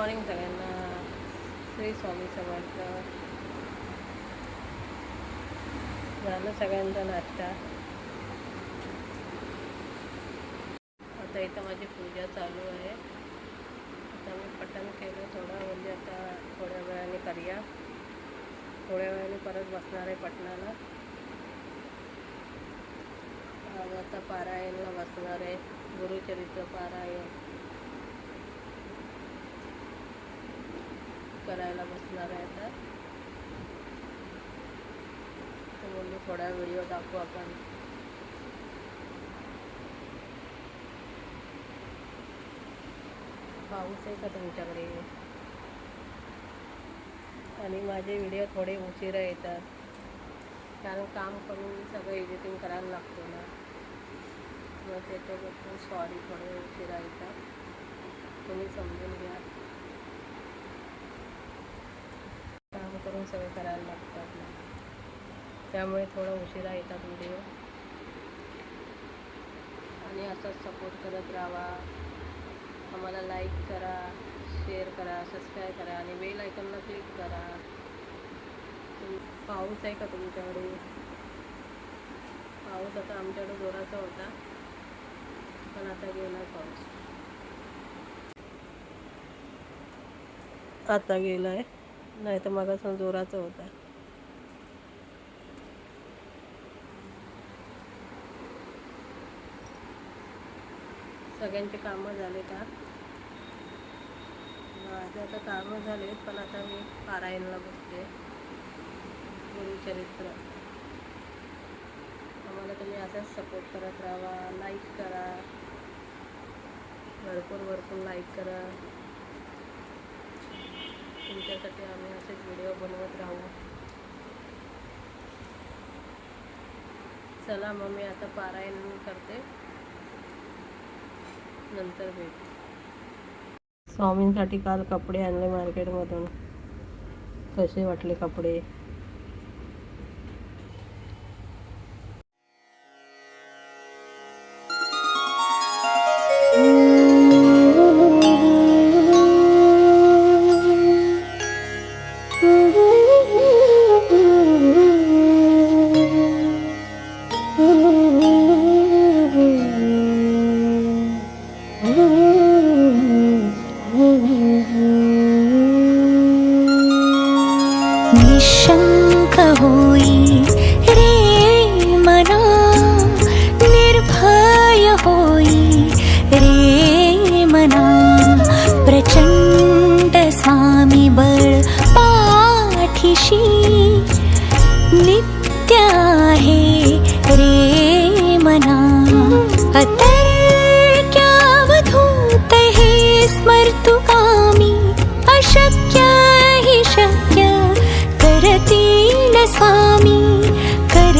Morning सगळ्यांना श्री स्वामी समर्थ झालं सगळ्यांचा नाश्ता आता इथं माझी पूजा चालू आहे आता मी पठण केलं थोडं म्हणजे आता थोड्या वेळाने करूया थोड्या वेळाने परत बसणार आहे पटणाला आज आता पारायणला बसणार आहे गुरुचरित्र पारायण करायला बसणार आहे आता. तर बोलली थोडा व्हिडिओ टाकू आपण. पाऊस आहे का तुमच्याकडे? आणि माझे व्हिडिओ थोडे उशिरा येतात. कारण काम करून सगळं एडिटिंग करायला लागतो ना. मग त्याच्याबद्दल सॉरी थोडे उशिरा येतात. तुम्ही समजून घ्या काम करून सगळं करायला लागतात ना. त्यामुळे थोडा उशिरा येतात व्हिडिओ आणि असाच सपोर्ट करत राहा. आम्हाला लाईक करा शेअर करा सबस्क्राईब करा आणि बेल आयकॉनला क्लिक करा. पाऊस आहे का तुमच्याकडे? पाऊस आता आमच्याकडे जोराचा होता पण आता गेला पाऊस. आता गेला आहे नाही तर मगासून जोराचा होता सगळ्यांचे कामं झाले का? माझे आता कामं झालेत पण आता मी पारायणला बसते. गुरुचरित्र आम्हाला तुम्ही असाच सपोर्ट करत राहा लाईक करा. भरपूर भरपूर लाईक करा. तुमच्यासाठी आम्ही असेच व्हिडिओ बनवत राहू. चला मग मी आता पारायण करते. नंतर भेट. स्वामींसाठी काल कपडे आणले मार्केटमधून कसे वाटले कपडे? निशंक होई रे मना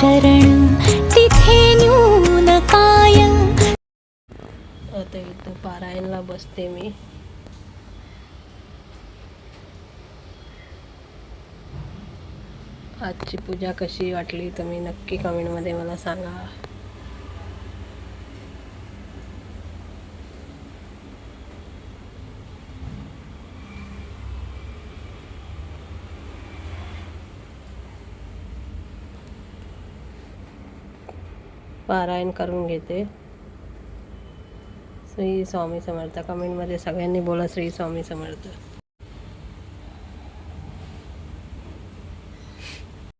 शरण चरण तिथे न्यून काय आता इथं पारायणला बसते मी. आजची पूजा कशी वाटली तुम्ही नक्की कमेंटमध्ये मला सांगा. पारायण करून घेते. श्री स्वामी समर्थ. कमेंटमध्ये सगळ्यांनी बोला श्री स्वामी समर्थ.